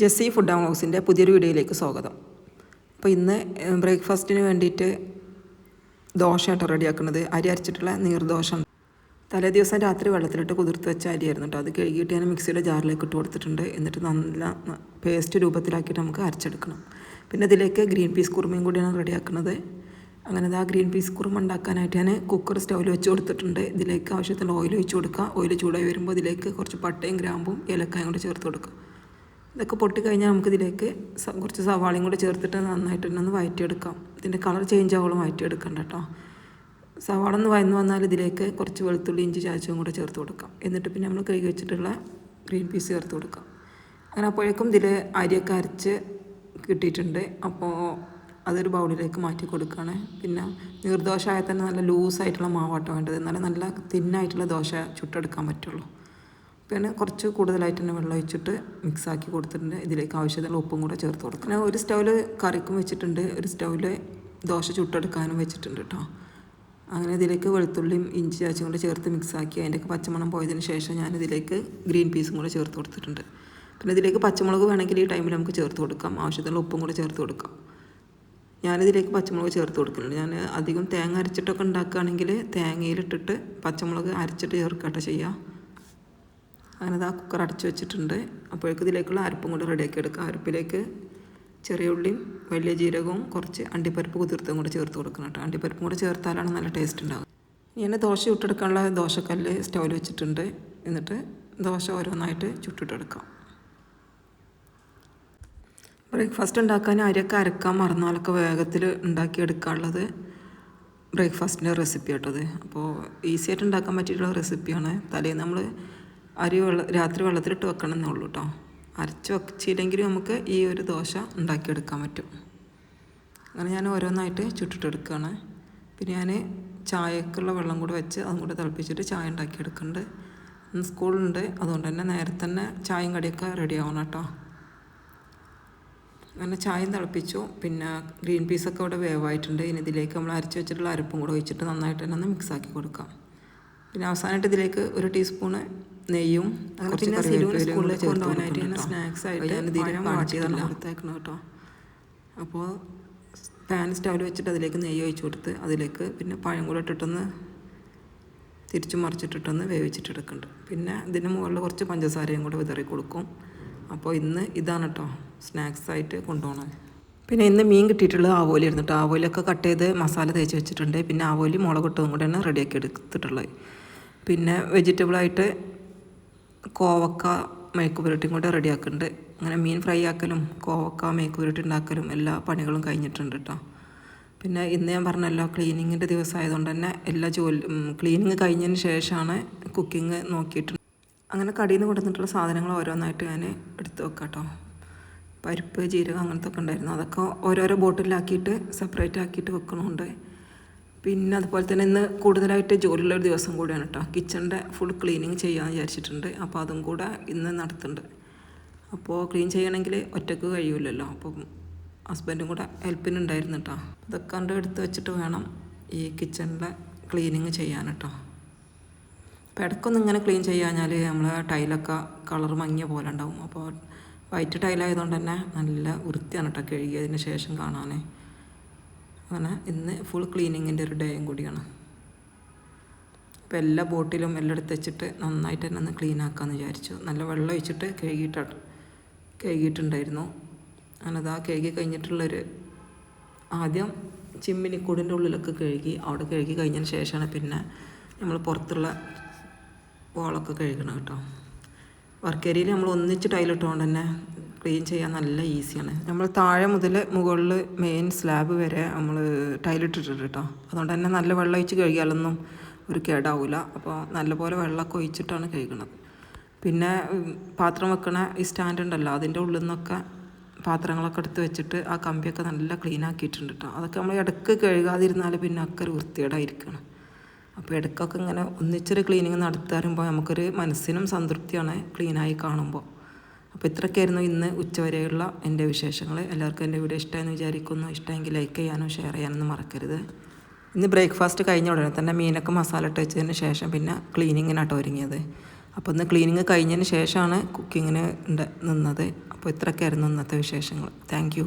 Jessy food and ഹൗസിന്റെ പുതിയൊരു വീഡിയോയിലേക്ക് സ്വാഗതം. അപ്പോൾ ഇന്ന് ബ്രേക്ക്ഫാസ്റ്റിന് വേണ്ടിയിട്ട് ദോശയായിട്ട് റെഡിയാക്കുന്നത്. അരി അരച്ചിട്ടുള്ള നീർദോശ തലേ ദിവസം രാത്രി വെള്ളത്തിലിട്ട് കുതിർത്ത് വെച്ച അരിയായിരുന്നു കേട്ടോ. അത് കഴുകിയിട്ട് ഞാൻ മിക്സിയുടെ ജാറിലേക്ക് ഇട്ട് കൊടുത്തിട്ടുണ്ട്. എന്നിട്ട് നല്ല പേസ്റ്റ് രൂപത്തിലാക്കിയിട്ട് നമുക്ക് അരച്ചെടുക്കണം. പിന്നെ ഇതിലേക്ക് ഗ്രീൻ പീസ് കുറുമയും കൂടിയാണ് റെഡിയാക്കുന്നത്. അങ്ങനെ ആ ഗ്രീൻ പീസ് കുറുമ ഉണ്ടാക്കാനായിട്ട് ഞാൻ കുക്കർ സ്റ്റൗവിൽ വെച്ച് കൊടുത്തിട്ടുണ്ട്. ഇതിലേക്ക് ആവശ്യത്തിന് ഓയിൽ ഒഴിച്ച് കൊടുക്കുക ഓയിൽ ചൂടായി വരുമ്പോൾ ഇതിലേക്ക് കുറച്ച് പട്ടയും ഗ്രാമ്പും ഏലക്കായും കൂടി ചേർത്ത് കൊടുക്കുക ഇതൊക്കെ പൊട്ടി കഴിഞ്ഞാൽ നമുക്കിതിലേക്ക് കുറച്ച് സവാളയും കൂടി ചേർത്തിട്ട് നന്നായിട്ട് തന്നെ ഒന്ന് വഴറ്റിയെടുക്കാം ഇതിന്റെ കളർ ചേഞ്ച് ആവോളം വഴറ്റിയെടുക്കണ്ട കേട്ടോ സവാള ഒന്ന് വയന്ന് വന്നാൽ ഇതിലേക്ക് കുറച്ച് വെളുത്തുള്ളി ഇഞ്ചി ചാച്ചവും കൂടെ ചേർത്ത് കൊടുക്കാം. എന്നിട്ട് പിന്നെ നമ്മൾ കഴുകി വെച്ചിട്ടുള്ള ഗ്രീൻ പീസ് ചേർത്ത് കൊടുക്കാം. അങ്ങനെ അപ്പോഴേക്കും ഇതിൽ അരിയൊക്കെ അരച്ച് കിട്ടിയിട്ടുണ്ട്. അപ്പോൾ അതൊരു ബൗളിലേക്ക് മാറ്റി കൊടുക്കുകയാണ് പിന്നെ നീർദോശ ആയാൽ തന്നെ നല്ല ലൂസായിട്ടുള്ള മാവാട്ടോ വേണ്ടത്. എന്നാലേ നല്ല തിന്നായിട്ടുള്ള ദോശ ചുട്ടെടുക്കാൻ പറ്റുള്ളൂ. പിന്നെ കുറച്ച് കൂടുതലായിട്ട് തന്നെ വെള്ളം ഒഴിച്ചിട്ട് മിക്സാക്കി കൊടുത്തിട്ടുണ്ട്. ഇതിലേക്ക് ആവശ്യത്തിനുള്ള ഉപ്പും കൂടെ ചേർത്ത് കൊടുക്കും പിന്നെ ഒരു സ്റ്റൗവിൽ കറിക്കും വെച്ചിട്ടുണ്ട്. ഒരു സ്റ്റൗവിൽ ദോശ ചുട്ടെടുക്കാനും വെച്ചിട്ടുണ്ട് കേട്ടോ അങ്ങനെ ഇതിലേക്ക് വെളുത്തുള്ളിയും ഇഞ്ചി ചാച്ചും കൂടെ ചേർത്ത് മിക്സാക്കി അതിന്റെയൊക്കെ പച്ചമണം പോയതിന് ശേഷം ഞാൻ ഇതിലേക്ക് ഗ്രീൻ പീസും കൂടെ ചേർത്ത് കൊടുത്തിട്ടുണ്ട്. പിന്നെ ഇതിലേക്ക് പച്ചമുളക് വേണമെങ്കിൽ ഈ ടൈമിൽ നമുക്ക് ചേർത്ത് കൊടുക്കാം. ആവശ്യത്തിനുള്ള ഉപ്പും കൂടെ ചേർത്ത് കൊടുക്കാം. ഞാനിതിലേക്ക് പച്ചമുളക് ചേർത്ത് കൊടുക്കുന്നുണ്ട്. ഞാൻ അധികം തേങ്ങ അരച്ചിട്ടൊക്കെ ഉണ്ടാക്കുകയാണെങ്കിൽ തേങ്ങയിലിട്ടിട്ട് പച്ചമുളക് അരച്ചിട്ട് ചേർക്കട്ടെ ചെയ്യുക അങ്ങനെ ആ കുക്കർ അടച്ചു വെച്ചിട്ടുണ്ട്. അപ്പോഴേക്കും ഇതിലേക്കുള്ള അരപ്പും കൂടെ റെഡിയാക്കി എടുക്കുക അരപ്പിലേക്ക് ചെറിയ ഉള്ളിയും വലിയ ജീരകവും കുറച്ച് അണ്ടിപ്പരിപ്പ് കുതിർത്തും കൂടെ ചേർത്ത് കൊടുക്കണം കേട്ടോ. അണ്ടിപ്പരിപ്പും കൂടെ ചേർത്താലാണ് നല്ല ടേസ്റ്റ് ഉണ്ടാകുക ഇങ്ങനെ ദോശ ചുട്ടെടുക്കാനുള്ള ദോശക്കല്ല് സ്റ്റൗവിൽ വെച്ചിട്ടുണ്ട്. എന്നിട്ട് ദോശ ഓരോന്നായിട്ട് ചുട്ടിട്ടെടുക്കാം. ബ്രേക്ക്ഫാസ്റ്റ് ഉണ്ടാക്കാൻ അരിയൊക്കെ അരക്കാൻ മറന്നാലൊക്കെ വേഗത്തിൽ ഉണ്ടാക്കിയെടുക്കാനുള്ളത് ബ്രേക്ക്ഫാസ്റ്റിന്റെ റെസിപ്പി കേട്ടത് അപ്പോൾ ഈസി ആയിട്ട് ഉണ്ടാക്കാൻ പറ്റിയിട്ടുള്ള റെസിപ്പിയാണ് തലേന്ന് നമ്മൾ അരി വെള്ള രാത്രി വെള്ളത്തിലിട്ട് വെക്കണം എന്നുള്ളൂ കേട്ടോ അരച്ച് വെച്ചില്ലെങ്കിൽ നമുക്ക് ഈ ഒരു ദോശ ഉണ്ടാക്കിയെടുക്കാൻ പറ്റും. അങ്ങനെ ഞാൻ ഓരോന്നായിട്ട് ചുട്ടിട്ടെടുക്കുകയാണ്. പിന്നെ ഞാൻ ചായക്കുള്ള വെള്ളം കൂടെ വെച്ച് അതും കൂടെ തിളപ്പിച്ചിട്ട് ചായ ഉണ്ടാക്കിയെടുക്കുന്നുണ്ട്. സ്കൂളുണ്ട്. അതുകൊണ്ട് തന്നെ നേരത്തെ തന്നെ ചായയും കടിയൊക്കെ റെഡി ആവണം കേട്ടോ അങ്ങനെ ചായയും തിളപ്പിച്ചു. പിന്നെ ഗ്രീൻ പീസൊക്കെ അവിടെ വേവായിട്ടുണ്ട്. ഇനി ഇതിലേക്ക് നമ്മൾ അരച്ച് വെച്ചിട്ടുള്ള അരപ്പും കൂടെ ഒഴിച്ചിട്ട് നന്നായിട്ട് തന്നെ ഒന്ന് മിക്സാക്കി കൊടുക്കാം. പിന്നെ അവസാനമായിട്ട് ഇതിലേക്ക് ഒരു ടീസ്പൂണ് നെയ്യും അങ്ങനെ പിന്നെ സിലുവിന് സ്കൂളിൽ കൊണ്ടുപോകാനായിട്ട് ഞാൻ സ്നാക്സ് ആയിട്ട് ഞാൻ കാണിച്ചതാണ് കൊടുത്തേക്കണം കേട്ടോ അപ്പോൾ പാൻ സ്റ്റൗവിൽ വെച്ചിട്ട് അതിലേക്ക് നെയ്യ് ഒഴിച്ചു കൊടുത്ത് അതിലേക്ക് പിന്നെ പഴം കൂടെ ഇട്ടിട്ടൊന്ന് തിരിച്ചു മറിച്ചിട്ടിട്ടൊന്ന് വേവിച്ചിട്ടെടുക്കുന്നുണ്ട് പിന്നെ ഇതിന് മുകളിൽ കുറച്ച് പഞ്ചസാരയും കൂടെ വിതറി കൊടുക്കും. അപ്പോൾ ഇന്ന് ഇതാണ് കേട്ടോ സ്നാക്സ് ആയിട്ട് കൊണ്ടുപോകണത്. പിന്നെ ഇന്ന് മീൻ കിട്ടിയിട്ടുള്ളത് ആവോലി ഇരുന്നിട്ട് ആവോലിയൊക്കെ കട്ട് ചെയ്ത് മസാല തേച്ച് വെച്ചിട്ടുണ്ട്. പിന്നെ ആവോലി മുളകിട്ടതും കൂടെയാണ് റെഡിയാക്കി എടുത്തിട്ടുള്ളത്. പിന്നെ വെജിറ്റബിളായിട്ട് കോവക്ക മേക്ക് പുരട്ടിയും കൂടെ റെഡിയാക്കുന്നുണ്ട് അങ്ങനെ മീൻ ഫ്രൈ ആക്കലും കോവക്ക മേക്ക് പുരട്ടി ഉണ്ടാക്കലും എല്ലാ പണികളും കഴിഞ്ഞിട്ടുണ്ട് കേട്ടോ പിന്നെ ഇന്ന് ഞാൻ പറഞ്ഞല്ലോ ക്ലീനിങ്ങിന്റെ ദിവസമായതുകൊണ്ട് തന്നെ എല്ലാ ജോലി ക്ലീനിങ് കഴിഞ്ഞതിന് ശേഷമാണ് കുക്കിംഗ് നോക്കിയിട്ടുണ്ട്. അങ്ങനെ കടിയിൽ നിന്ന് കൊടുത്തിട്ടുള്ള സാധനങ്ങൾ ഓരോന്നായിട്ട് ഞാൻ എടുത്തു വെക്കാം കേട്ടോ പരിപ്പ് ജീരകം അങ്ങനത്തെ ഒക്കെ ഉണ്ടായിരുന്നു. അതൊക്കെ ഓരോരോ ബോട്ടിലാക്കിയിട്ട് സെപ്പറേറ്റ് ആക്കിയിട്ട് വെക്കണമുണ്ട്. പിന്നെ അതുപോലെ തന്നെ ഇന്ന് കൂടുതലായിട്ട് ജോലിയുള്ള ഒരു ദിവസം കൂടിയാണ് കേട്ടോ. കിച്ചണിന്റെ ഫുൾ ക്ലീനിങ് ചെയ്യാമെന്ന് വിചാരിച്ചിട്ടുണ്ട്. അപ്പോൾ അതും കൂടെ ഇന്ന് നടത്തുന്നുണ്ട്. അപ്പോൾ ക്ലീൻ ചെയ്യണമെങ്കിൽ ഒറ്റയ്ക്ക് കഴിയില്ലല്ലോ അപ്പം ഹസ്ബൻഡും കൂടെ ഹെൽപ്പിനുണ്ടായിരുന്നു കേട്ടോ. ഇതൊക്കെ കണ്ട് എടുത്ത് വെച്ചിട്ട് വേണം ഈ കിച്ചണിലെ ക്ലീനിങ് ചെയ്യാൻ കേട്ടോ. അപ്പോൾ ഇടയ്ക്കൊന്നും ഇങ്ങനെ ക്ലീൻ ചെയ്യാഞ്ഞാൽ നമ്മൾ ടൈലൊക്കെ കളർ മങ്ങിയ പോലെ ഉണ്ടാവും. അപ്പോൾ വൈറ്റ് ടൈലായതുകൊണ്ട് തന്നെ നല്ല വൃത്തിയാണ് കേട്ടോ കഴുകിയതിന് ശേഷം കാണാൻ. അങ്ങനെ ഇന്ന് ഫുൾ ക്ലീനിങ്ങിന്റെ ഒരു ഡേയും കൂടിയാണ്. അപ്പോൾ എല്ലാ ബോട്ടിലും എല്ലായിടത്ത് വെച്ചിട്ട് നന്നായിട്ട് തന്നെ ഒന്ന് ക്ലീൻ ആക്കാമെന്ന് വിചാരിച്ചു. നല്ല വെള്ളം ഒഴിച്ചിട്ട് കഴുകിയിട്ട് കഴുകിയിട്ടുണ്ടായിരുന്നു. അങ്ങനെ ആ കഴുകി കഴിഞ്ഞിട്ടുള്ളൊരു ആദ്യം ചിമ്മിനിക്കൂടിന്റെ ഉള്ളിലൊക്കെ കഴുകി അവിടെ കഴുകി കഴിഞ്ഞതിന് ശേഷമാണ് പിന്നെ നമ്മൾ പുറത്തുള്ള വോളൊക്കെ കഴുകണം കേട്ടോ. വർക്ക് നമ്മൾ ഒന്നിച്ച് ടൈലിട്ടുകൊണ്ട് തന്നെ ക്ലീൻ ചെയ്യാൻ നല്ല ഈസിയാണ് നമ്മൾ താഴെ മുതൽ മുകളിൽ മെയിൻ സ്ലാബ് വരെ നമ്മൾ ടൈലിട്ടിട്ടുണ്ട് കേട്ടോ. അതുകൊണ്ട് തന്നെ നല്ല വെള്ളം ഒഴിച്ച് കഴുകിയാലൊന്നും ഒരു കേടാവില്ല അപ്പോൾ നല്ലപോലെ വെള്ളമൊക്കെ ഒഴിച്ചിട്ടാണ് കഴുകുന്നത് പിന്നെ പാത്രം വെക്കണ ഈ സ്റ്റാൻഡ് ഉണ്ടല്ലോ അതിന്റെ ഉള്ളിൽ നിന്നൊക്കെ പാത്രങ്ങളൊക്കെ എടുത്ത് വെച്ചിട്ട് ആ കമ്പിയൊക്കെ നല്ല ക്ലീൻ ആക്കിയിട്ടുണ്ട് കേട്ടോ. അതൊക്കെ നമ്മൾ ഇടയ്ക്ക് കഴുകാതിരുന്നാൽ പിന്നെ ഒക്കെ ഒരു അപ്പോൾ ഇടയ്ക്കൊക്കെ ഇങ്ങനെ ഒന്നിച്ചൊരു ക്ലീനിങ് നടത്താറുമ്പോൾ നമുക്കൊരു മനസ്സിനും സംതൃപ്തിയാണ് ക്ലീനായി കാണുമ്പോൾ. അപ്പോൾ ഇത്രയൊക്കെയായിരുന്നു ഇന്ന് ഉച്ചവരെയുള്ള എന്റെ വിശേഷങ്ങൾ. എല്ലാവർക്കും എന്റെ വീഡിയോ ഇഷ്ടമായെന്ന് വിചാരിക്കുന്നു. ഇഷ്ടമെങ്കിൽ ലൈക്ക് ചെയ്യാനോ ഷെയർ ചെയ്യാനൊന്നും മറക്കരുത്. ഇന്ന് ബ്രേക്ക്ഫാസ്റ്റ് കഴിഞ്ഞ ഉടനെ തന്നെ മീനൊക്കെ മസാല ഇട്ട് വെച്ചതിന് ശേഷം പിന്നെ ക്ലീനിങ്ങിനാട്ടോ ഒരുങ്ങിയത്. അപ്പോൾ ഇന്ന് ക്ലീനിങ് കഴിഞ്ഞതിന് ശേഷമാണ് കുക്കിങ്ങിന് നിന്നത്. അപ്പോൾ ഇത്രയൊക്കെയായിരുന്നു ഇന്നത്തെ വിശേഷങ്ങൾ. താങ്ക്